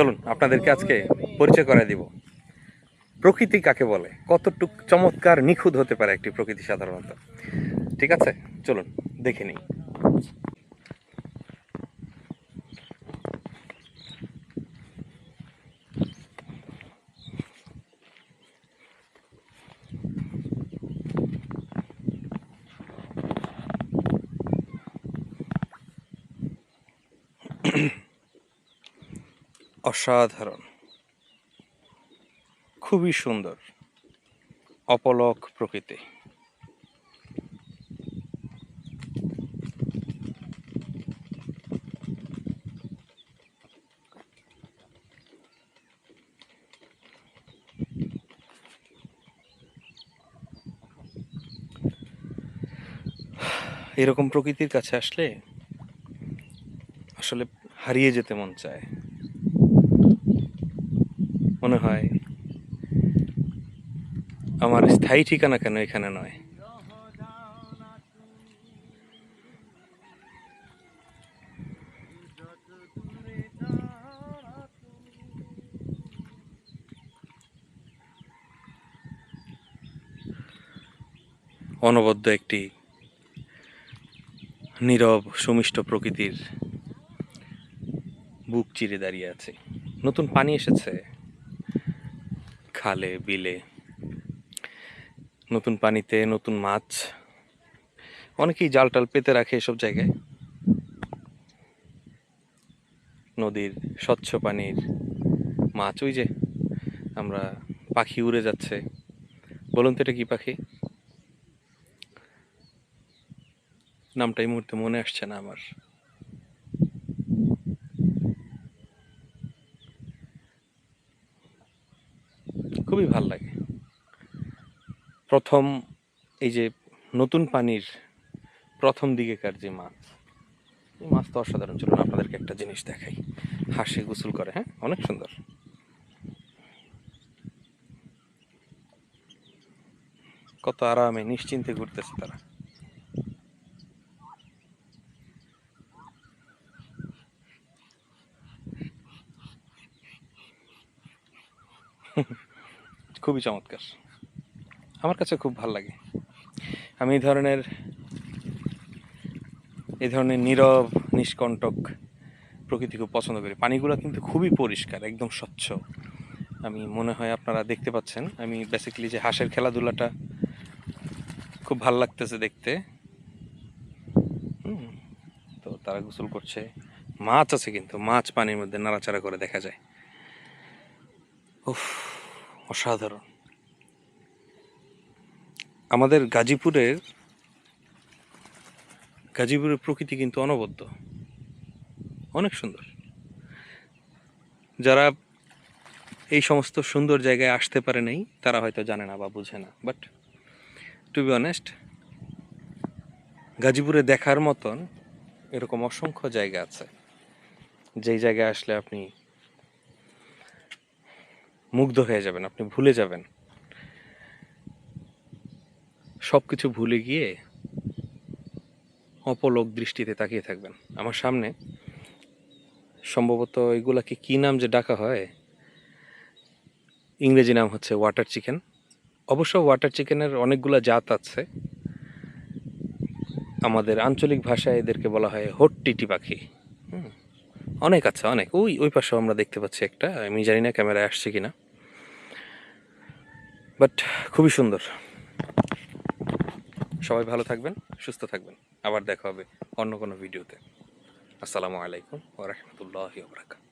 চলুন, আপনাদেরকে আজকে পরিচয় করে দিব। প্রকৃতি কাকে বলে? কতটুক চমৎকার নিখুঁত হতে পারে একটি প্রকৃতি সাধারণত? ঠিক আছে, চলুন, দেখে নিই। অসাধারণ। খুবই সুন্দর। অপলক প্রকৃতি। এরকম প্রকৃতির কাছে আসলে আসলে হারিয়ে যেতে মন চায়। মনে হয়। আমার স্থায়ী ঠিকানা কেন এখানে নয়? অনবদ্য একটি নীরব, সুমিষ্ট প্রকৃতির বুক চিরে দাঁড়িয়ে আছে। নতুন পানি এসেছে। খালে, বিলে। নতুন পানিতে নতুন মাছ। অনেকেই জাল টাল পেতে রাখে এসব জায়গায়। নদীর স্বচ্ছ পানির মাছ, ওই যে আমরা পাখি উড়ে যাচ্ছে। বলুন তো এটা কি পাখি? নামটা এই মুহূর্তে মনে আসছে না আমার। খুবই ভালো লাগে। প্রথম এই যে নতুন পানির প্রথম দিকেকার যে মাছ, এই মাছ তো অসাধারণ। চলুন আপনাদেরকে একটা জিনিস দেখাই। হাসি গোসল করে হ্যাঁ? অনেক সুন্দর। কত আরামে, নিশ্চিন্তে ঘুরতেছে তারা। খুবই চমৎকার। আমার কাছে খুব ভালো লাগে। আমি এই ধরনের এই ধরনের নীরব, নিষ্কণ্টক প্রকৃতি খুব পছন্দ করি। পানিগুলো কিন্তু খুবই পরিষ্কার, একদম স্বচ্ছ। আমি মনে হয় আপনারা দেখতে পাচ্ছেন, আমি বেসিক্যালি যে হাঁসের খেলাধুলাটা খুব ভালো লাগতেছে দেখতে। তো তারা গোসল করছে। মাছ আছে কিন্তু, মাছ পানির মধ্যে নাড়াচাড়া করে দেখা যায়। উফ। অসাধারণ। আমাদের গাজীপুরের গাজীপুরের প্রকৃতি কিন্তু অনবদ্য। অনেক সুন্দর। যারা এই সমস্ত সুন্দর জায়গায় আসতে পারে নাই, তারা হয়তো জানে না বা বুঝে না। বাট টু বি অনেস্ট গাজীপুরে দেখার মতন এরকম অসংখ্য জায়গা আছে। যেই জায়গায় আসলে আপনি মুগ্ধ হয়ে যাবেন, আপনি ভুলে যাবেন। সব কিছু ভুলে গিয়ে অপলোক দৃষ্টিতে তাকিয়ে থাকবেন। আমার সামনে সম্ভবত এগুলাকে কি নাম যে ডাকা হয়, ইংরেজি নাম হচ্ছে ওয়াটার চিকেন। অবশ্য ওয়াটার চিকেনের অনেকগুলো জাত আছে। আমাদের আঞ্চলিক ভাষায় এদেরকে বলা হয় হট্টিটি পাখি অনেক আছে, অনেক। ওই ওই পাশেও আমরা দেখতে পাচ্ছি একটা। আমি জানি না ক্যামেরায় আসছে কি না বাট খুবই সুন্দর। সবাই ভালো থাকবেন, সুস্থ থাকবেন। আবার দেখা হবে অন্য কোনো ভিডিওতে। আসসালামু আলাইকুম ওরহমতুল্লাহ বরাকাত